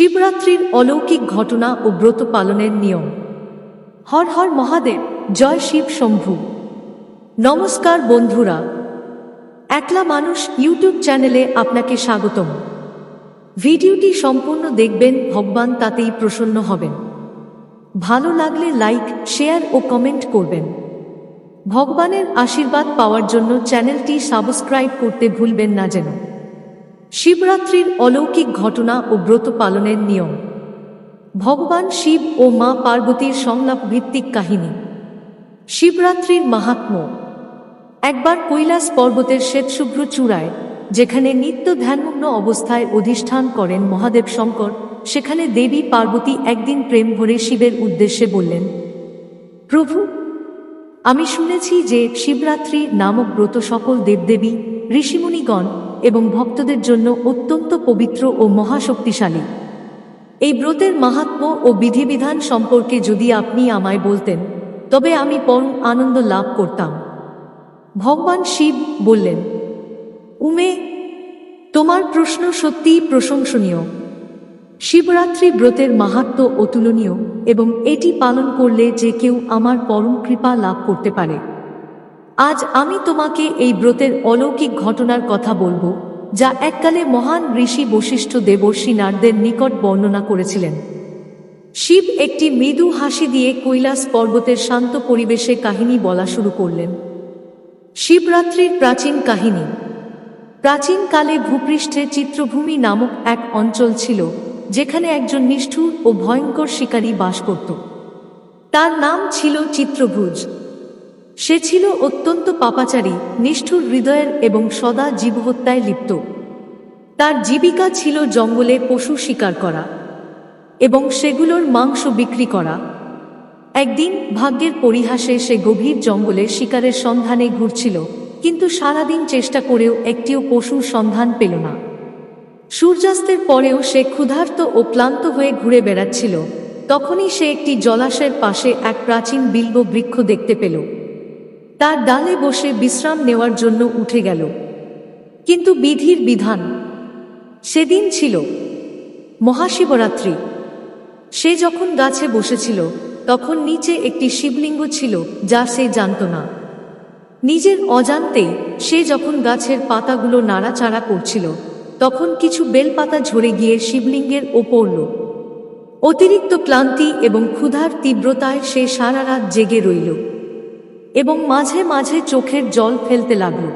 শিবরাত্রির অলৌকিক ঘটনা ও ব্রত পালনের নিয়ম। হর হর মহাদেব, জয় শিব শম্ভু। নমস্কার বন্ধুরা, একলা মানুষ ইউটিউব চ্যানেলে আপনাকে স্বাগতম। ভিডিওটি সম্পূর্ণ দেখবেন, ভগবান তাতেই প্রসন্ন হবেন। ভালো লাগলে লাইক, শেয়ার ও কমেন্ট করবেন। ভগবানের আশীর্বাদ পাওয়ার জন্য চ্যানেলটি সাবস্ক্রাইব করতে ভুলবেন না যেন। শিবরাত্রির অলৌকিক ঘটনা ও ব্রত পালনের নিয়ম। ভগবান শিব ও মা পার্বতীর সংলাপ ভিত্তিক কাহিনী। শিবরাত্রির মাহাত্ম্য একবার কৈলাস পর্বতের শ্বেতশুভ্র চূড়ায়, যেখানে নিত্য ধ্যানমগ্ন অবস্থায় অধিষ্ঠান করেন মহাদেব শঙ্কর, সেখানে দেবী পার্বতী একদিন প্রেম ভরে শিবের উদ্দেশ্যে বললেন, প্রভু, আমি শুনেছি যে শিবরাত্রি নামক ব্রত সকল দেবদেবী, ঋষিমুনিগণ এবং ভক্তদের জন্য অত্যন্ত পবিত্র ও মহাশক্তিশালী। এই ব্রতের মাহাত্ম ও বিধিবিধান সম্পর্কে যদি আপনি আমায় বলতেন, তবে আমি পরম আনন্দ লাভ করতাম। ভগবান শিব বললেন, উমে, তোমার প্রশ্ন সত্যিই প্রশংসনীয়। শিবরাত্রি ব্রতের মাহাত্ম্য অতুলনীয় এবং এটি পালন করলে যে কেউ আমার পরম কৃপা লাভ করতে পারে। আজ আমি তোমাকে এই ব্রতের অলৌকিক ঘটনার কথা বলব, যা এককালে মহান ঋষি বশিষ্ঠ দেবর্ষী নারদের নিকট বর্ণনা করেছিলেন। শিব একটি মৃদু হাসি দিয়ে কৈলাস পর্বতের শান্ত পরিবেশে কাহিনী বলা শুরু করলেন। শিবরাত্রির প্রাচীন কাহিনী। প্রাচীনকালে ভূপৃষ্ঠে চিত্রভূমি নামক এক অঞ্চল ছিল, যেখানে একজন নিষ্ঠুর ও ভয়ঙ্কর শিকারী বাস করত। তার নাম ছিল চিত্রভুজ। সে ছিল অত্যন্ত পাপাচারী, নিষ্ঠুর হৃদয়ের এবং সদা জীবহত্যায় লিপ্ত। তার জীবিকা ছিল জঙ্গলে পশু শিকার করা এবং সেগুলোর মাংস বিক্রি করা। একদিন ভাগ্যের পরিহাসে সে গভীর জঙ্গলে শিকারের সন্ধানে ঘুরছিল, কিন্তু সারাদিন চেষ্টা করেও একটিও পশুর সন্ধান পেল না। সূর্যাস্তের পরেও সে ক্ষুধার্ত ও ক্লান্ত হয়ে ঘুরে বেড়াচ্ছিল। তখনই সে একটি জলাশয়ের পাশে এক প্রাচীন বিল্ব বৃক্ষ দেখতে পেল। তার ডালে বসে বিশ্রাম নেওয়ার জন্য উঠে গেল। কিন্তু বিধির বিধান, সেদিন ছিল মহাশিবরাত্রি। সে যখন গাছে বসেছিল, তখন নিচে একটি শিবলিঙ্গ ছিল যা সে জানত না। নিজের অজান্তে সে যখন গাছের পাতাগুলো নাড়াচাড়া করছিল, তখন কিছু বেলপাতা ঝরে গিয়ে শিবলিঙ্গের ও পড়ল অতিরিক্ত ক্লান্তি এবং ক্ষুধার তীব্রতায় সে সারা রাত জেগে রইল। এবং মাঝে মাঝে চোখের জল ফেলতে লাগল।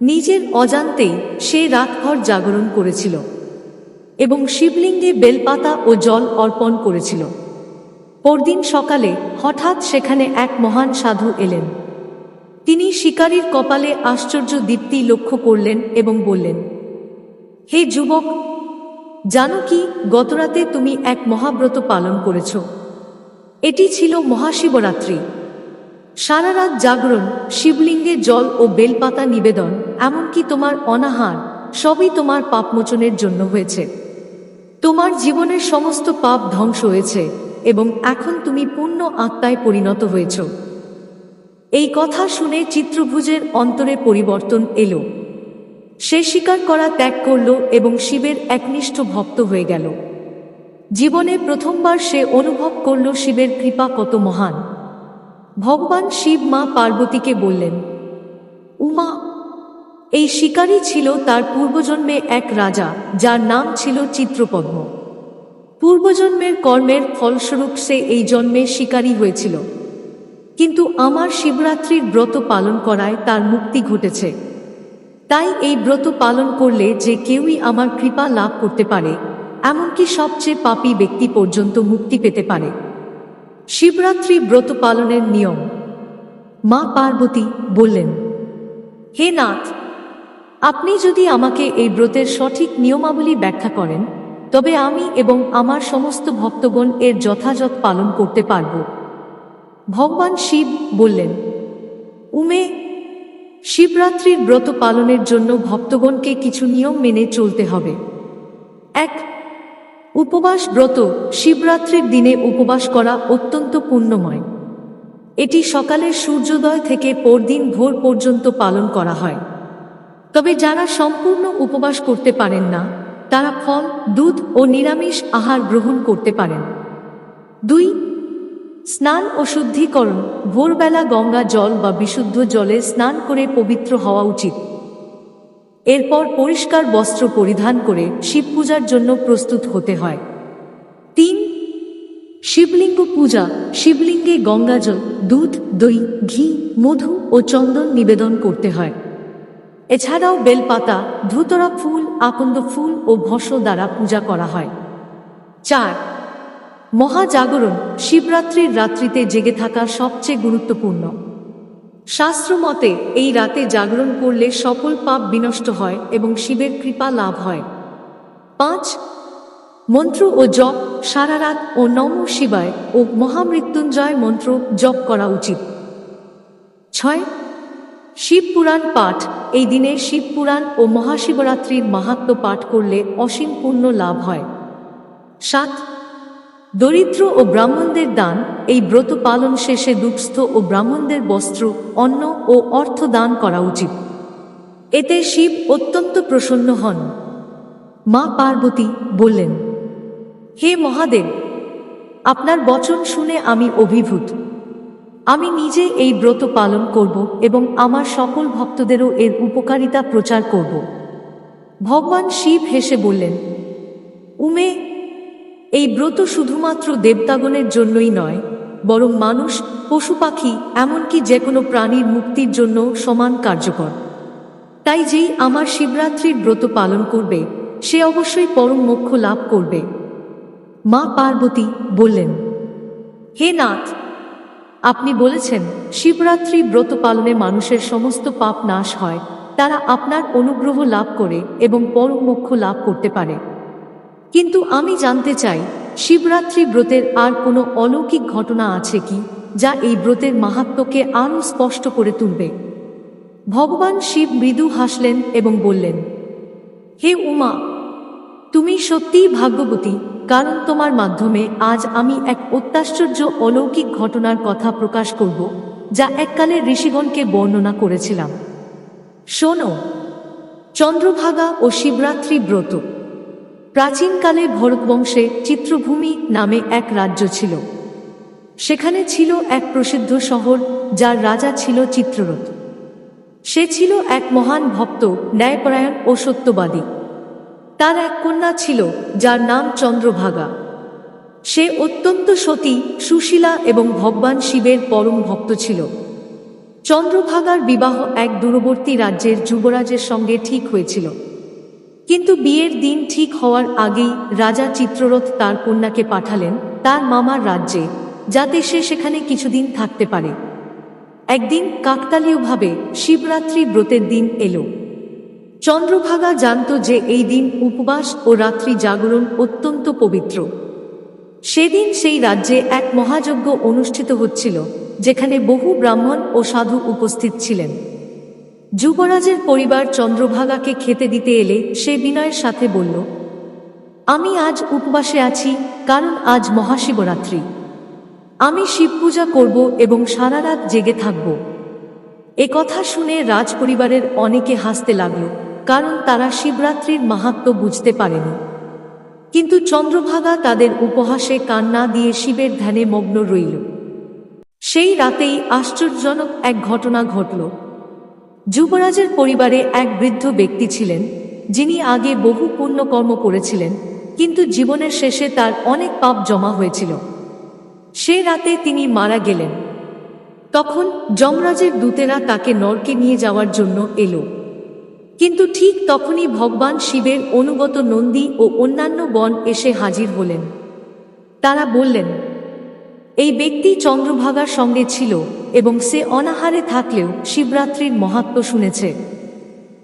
নিজের অজান্তেই সে রাতভর জাগরণ করেছিল এবং শিবলিঙ্গে বেলপাতা ও জল অর্পণ করেছিল। পরদিন সকালে হঠাৎ সেখানে এক মহান সাধু এলেন। তিনি শিকারীর কপালে আশ্চর্য দীপ্তি লক্ষ্য করলেন এবং বললেন, হে যুবক, জানো কি, গতরাতে তুমি এক মহাব্রত পালন করেছ। এটি ছিল মহাশিবরাত্রি। সারা রাত জাগরণ, শিবলিঙ্গে জল ও বেলপাতা নিবেদন, এমনকি তোমার অনাহার, সবই তোমার পাপমোচনের জন্য হয়েছে। তোমার জীবনের সমস্ত পাপ ধ্বংস হয়েছে এবং এখন তুমি পূর্ণ আত্মায় পরিণত হয়েছ। এই কথা শুনে চিত্রভুজের অন্তরে পরিবর্তন এলো। সে স্বীকার করা ত্যাগ করল এবং শিবের একনিষ্ঠ ভক্ত হয়ে গেল। জীবনে প্রথমবার সে অনুভব করল শিবের কৃপা কত মহান। ভগবান শিব মা পার্বতীকে বললেন, উমা, এই শিকারী ছিল তার পূর্বজন্মে এক রাজা, যার নাম ছিল চিত্রপদ্ম। পূর্বজন্মের কর্মের ফলস্বরূপ সে এই জন্মে শিকারী হয়েছিল। কিন্তু আমার শিবরাত্রির ব্রত পালন করায় তার মুক্তি ঘটেছে। তাই এই ব্রত পালন করলে যে কেউই আমার কৃপা লাভ করতে পারে, এমনকি সবচেয়ে পাপী ব্যক্তি পর্যন্ত মুক্তি পেতে পারে। শিবরাত্রি ব্রত পালনের নিয়ম। মা পার্বতী বললেন, হে নাথ, আপনি যদি আমাকে এই ব্রতের সঠিক নিয়মাবলী ব্যাখ্যা করেন, তবে আমি এবং আমার সমস্ত ভক্তগণ এর যথাযথ পালন করতে পারব। ভগবান শিব বললেন, উমে, শিবরাত্রির ব্রত পালনের জন্য ভক্তগণকে কিছু নিয়ম মেনে চলতে হবে। এক উপবাস ব্রত শিবরাত্রির দিনে উপবাস করা অত্যন্ত পুণ্যময়। এটি সকালের সূর্যোদয় থেকে পরদিন ভোর পর্যন্ত পালন করা হয়। তবে যারা সম্পূর্ণ উপবাস করতে পারেন না, তারা ফল, দুধ ও নিরামিষ আহার গ্রহণ করতে পারেন। দুই, স্নান ও শুদ্ধিকরণ। ভোরবেলা গঙ্গা জল বা বিশুদ্ধ জলে স্নান করে পবিত্র হওয়া উচিত। এরপর পরিষ্কার বস্ত্র পরিধান করে শিব পূজার জন্য প্রস্তুত হতে হয়। তিন, শিবলিঙ্গ পূজা, শিবলিঙ্গে গঙ্গাজল দুধ, দই, ঘি, মধু ও চন্দন নিবেদন করতে হয়। এছাড়াও বেলপাতা, ধুতরা ফুল, আকন্দ ফুল ও ভস দ্বারা পূজা করা হয়। চার, মহাজাগরণ, শিবরাত্রির রাত্রিতে জেগে থাকা সবচেয়ে গুরুত্বপূর্ণ। শাস্ত্র মতে এই রাতে জাগরণ করলে সকল পাপ বিনষ্ট হয় এবং শিবের কৃপা লাভ হয়। পাঁচ, মন্ত্র ও জপ, সারা রাত ও নম শিবায় ও মহামৃত্যুঞ্জয় মন্ত্র জপ করা উচিত। ছয়, শিব পুরাণ পাঠ, এই দিনে শিব পুরাণ ও মহাশিবরাত্রির মাহাত্ম্য পাঠ করলে অসীম পুণ্য লাভ হয়। সাত দরিদ্র ও ব্রাহ্মণদের দান, এই ব্রত পালন শেষে দুঃস্থ ও ব্রাহ্মণদের বস্ত্র, অন্ন ও অর্থ দান করা উচিত। এতে শিব অত্যন্ত প্রসন্ন হন। মা পার্বতী বললেন, হে মহাদেব, আপনার বচন শুনে আমি অভিভূত। আমি নিজে এই ব্রত পালন করব এবং আমার সকল ভক্তদেরও এর উপকারিতা প্রচার করব। ভগবান শিব হেসে বললেন, উমে এই ব্রত শুধুমাত্র দেবতাগণের জন্যই নয়, বরং মানুষ, পশু পাখি, এমনকি যে কোনো প্রাণীর মুক্তির জন্য সমান কার্যকর। তাই যেই আমার শিবরাত্রির ব্রত পালন করবে, সে অবশ্যই পরম মোক্ষ লাভ করবে। মা পার্বতী বললেন, হে নাথ, আপনি বলেছেন, শিবরাত্রি ব্রত পালনে মানুষের সমস্ত পাপ নাশ হয়। তারা আপনার অনুগ্রহ লাভ করে এবং পরম মোক্ষ লাভ করতে পারে। কিন্তু আমি জানতে চাই, শিবরাত্রি ব্রতের আর কোনো অলৌকিক ঘটনা আছে কি, যা এই ব্রতের মাহাত্ম্যকে আরও স্পষ্ট করে তুলবে? ভগবান শিব মৃদু হাসলেন এবং বললেন, হে উমা, তুমি সত্যিই ভাগ্যবতী, কারণ তোমার মাধ্যমে আজ আমি এক অত্যাশ্চর্য অলৌকিক ঘটনার কথা প্রকাশ করব, যা এককালে ঋষিগণকে বর্ণনা করেছিলাম। শোনো, চন্দ্রভাগা ও শিবরাত্রি ব্রত প্রাচীনকালে ভরতবংশে চিত্রভূমি নামে এক রাজ্য ছিল। সেখানে ছিল এক প্রসিদ্ধ শহর, যার রাজা ছিল চিত্ররথ। সে ছিল এক মহান ভক্ত, ন্যায়পরায়ণ ও সত্যবাদী। তার এক কন্যা ছিল, যার নাম চন্দ্রভাগা। সে অত্যন্ত সতী, সুশীলা এবং ভগবান শিবের পরম ভক্ত ছিল। চন্দ্রভাগার বিবাহ এক দূরবর্তী রাজ্যের যুবরাজের সঙ্গে ঠিক হয়েছিল। কিন্তু বিয়ের দিন ঠিক হওয়ার আগেই রাজা চিত্ররথ তার কন্যাকে পাঠালেন তার মামার রাজ্যে, যাতে সে সেখানে কিছুদিন থাকতে পারে। একদিন কাকতালীয়ভাবে শিবরাত্রি ব্রতের দিন এলো। চন্দ্রভাগা জানত যে এই দিন উপবাস ও রাত্রি জাগরণ অত্যন্ত পবিত্র। সেদিন সেই রাজ্যে এক মহাযজ্ঞ অনুষ্ঠিত হচ্ছিল, যেখানে বহু ব্রাহ্মণ ও সাধু উপস্থিত ছিলেন। যুবরাজের পরিবার চন্দ্রভাগাকে খেতে দিতে এলে সে বিনয়ের সাথে বলল, আমি আজ উপবাসে আছি, কারণ আজ মহাশিবরাত্রি। আমি শিব পূজা করব এবং সারা রাত জেগে থাকব। এ কথা শুনে রাজপরিবারের অনেকে হাসতে লাগল, কারণ তারা শিবরাত্রির মাহাত্ম্য বুঝতে পারেনি। কিন্তু চন্দ্রভাগা তাদের উপহাসে কান্না দিয়ে শিবের ধ্যানে মগ্ন রইল। সেই রাতেই আশ্চর্যজনক এক ঘটনা ঘটল। যুবরাজের পরিবারে এক বৃদ্ধ ব্যক্তি ছিলেন, যিনি আগে বহু পুণ্যকর্ম করেছিলেন, কিন্তু জীবনের শেষে তার অনেক পাপ জমা হয়েছিল। সে রাতে তিনি মারা গেলেন। তখন যমরাজের দূতেরা তাকে নরকে নিয়ে যাওয়ার জন্য এলো। কিন্তু ঠিক তখনই ভগবান শিবের অনুগত নন্দী ও অন্যান্য বন এসে হাজির হলেন। তারা বললেন, এই ব্যক্তি চন্দ্রভাগার সঙ্গে ছিল। এবং সে অনাহারে থাকলেও শিবরাত্রির মহাত্ম শুনেছে।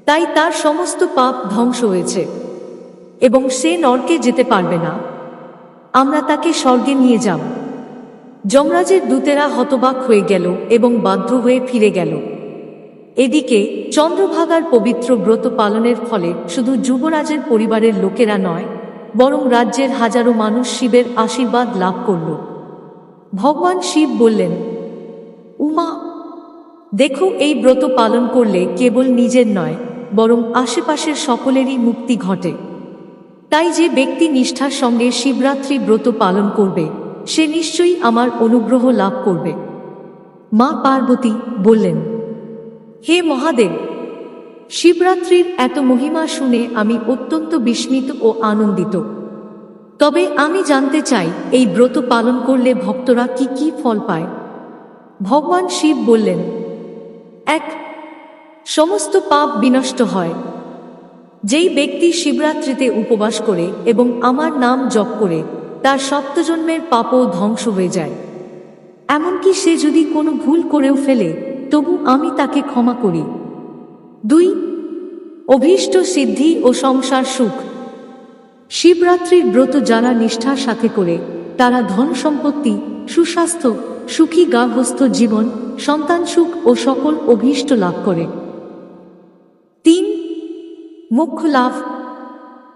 তাই তার সমস্ত পাপ ধ্বংস হয়েছে এবং সে নরকে যেতে পারবে না। আমরা তাকে স্বর্গে নিয়ে যাব। যমরাজের দূতেরা হতবাক হয়ে গেল এবং বাধ্য হয়ে ফিরে গেল। এদিকে চন্দ্রভাগার পবিত্র ব্রত পালনের ফলে শুধু যুবরাজের পরিবারের লোকেরা নয়, বরং রাজ্যের হাজারো মানুষ শিবের আশীর্বাদ লাভ করল। ভগবান শিব বললেন উমা, দেখো এই ব্রত পালন করলে কেবল নিজের নয়, বরং আশেপাশের সকলেরই মুক্তি ঘটে। তাই যে ব্যক্তি নিষ্ঠার সঙ্গে শিবরাত্রি ব্রত পালন করবে, সে নিশ্চয়ই আমার অনুগ্রহ লাভ করবে। মা পার্বতী বললেন, হে মহাদেব, শিবরাত্রির এত মহিমা শুনে আমি অত্যন্ত বিস্মিত ও আনন্দিত। তবে আমি জানতে চাই, এই ব্রত পালন করলে ভক্তরা কি কি ফল পায়? ভগবান শিব বললেন, এক, সমস্ত পাপ বিনষ্ট হয়। যেই ব্যক্তি শিবরাত্রিতে উপবাস করে এবং আমার নাম জপ করে, তার সপ্তজন্মের পাপও ধ্বংস হয়ে যায়। এমনকি সে যদি কোনো ভুল করেও ফেলে, তবু আমি তাকে ক্ষমা করি। দুই, অভীষ্ট সিদ্ধি ও সংসার সুখ। শিবরাত্রির ব্রত যারা নিষ্ঠার সাথে করে, তারা ধন সম্পত্তি সুস্বাস্থ্য সুখী গার্হস্থ জীবন, সন্তান সুখ ও সকল অভীষ্ট লাভ করে। তিন, মোক্ষ লাভ।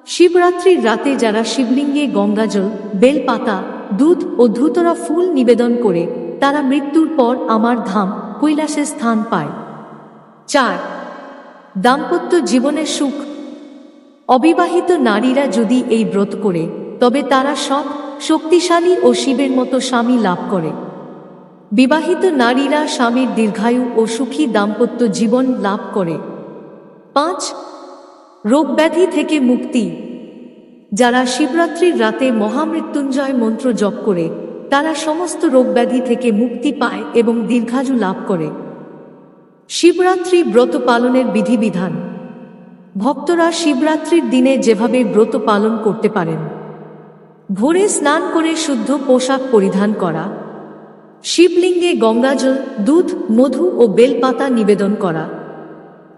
শিবরাত্রির রাতে যারা শিবলিঙ্গে গঙ্গাজল, বেলপাতা, দুধ ও ধুতরা ফুল নিবেদন করে, তারা মৃত্যুর পর আমার ধাম কৈলাসে স্থান পায়। চার, দাম্পত্য জীবনের সুখ। অবিবাহিত নারীরা যদি এই ব্রত করে, তবে তারা সৎ, শক্তিশালী ও শিবের মতো স্বামী লাভ করে। বিবাহিত নারীরা স্বামীর দীর্ঘায়ু ও সুখী দাম্পত্য জীবন লাভ করে। পাঁচ রোগব্যাধি থেকে মুক্তি। যারা শিবরাত্রির রাতে মহামৃত্যুঞ্জয় মন্ত্র জপ করে, তারা সমস্ত রোগব্যাধি থেকে মুক্তি পায় এবং দীর্ঘায়ু লাভ করে। শিবরাত্রি ব্রত পালনের বিধিবিধান। ভক্তরা শিবরাত্রির দিনে যেভাবে ব্রত পালন করতে পারেন। ভোরে স্নান করে শুদ্ধ পোশাক পরিধান করা শিবলিঙ্গে গঙ্গাজল, দুধ, মধু ও বেলপাতা নিবেদন করা।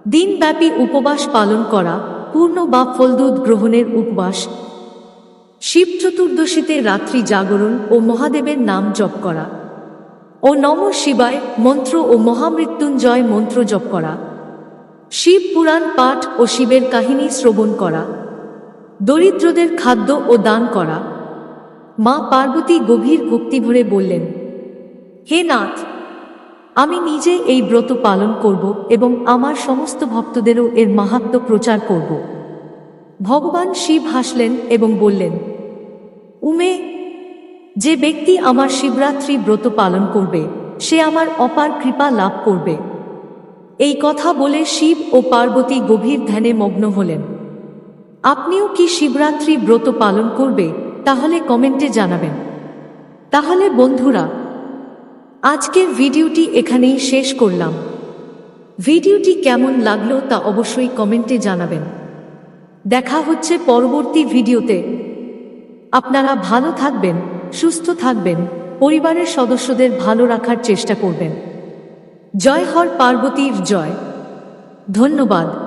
দিনব্যাপী উপবাস পালন করা, পূর্ণ বা ফলদুধ গ্রহণের উপবাস। শিব চতুর্দশীতে রাত্রি জাগরণ ও মহাদেবের নাম জপ করা। ও নম শিবায় মন্ত্র ও মহামৃত্যুঞ্জয় মন্ত্র জপ করা। শিব পুরাণ পাঠ ও শিবের কাহিনী শ্রবণ করা। দরিদ্রদের খাদ্য ও দান করা। মা পার্বতী গভীর ভক্তি ভরে বললেন হে নাথ, আমি নিজে এই ব্রত পালন করব এবং আমার সমস্ত ভক্তদেরও এর মাহাত্ম প্রচার করব। ভগবান শিব হাসলেন এবং বললেন, উমে, যে ব্যক্তি আমার শিবরাত্রি ব্রত পালন করবে, সে আমার অপার কৃপা লাভ করবে। এই কথা বলে শিব ও পার্বতী গভীর ধ্যানে মগ্ন হলেন। আপনিও কি শিবরাত্রি ব্রত পালন করবে, তাহলে কমেন্টে জানাবেন। তাহলে বন্ধুরা আজকের ভিডিওটি এখানেই শেষ করলাম। ভিডিওটি কেমন লাগল তা অবশ্যই কমেন্টে জানাবেন। দেখা হচ্ছে পরবর্তী ভিডিওতে। আপনারা ভালো থাকবেন, সুস্থ থাকবেন, পরিবারের সদস্যদের ভালো রাখার চেষ্টা করবেন। জয় হর পার্বতীর জয়। ধন্যবাদ।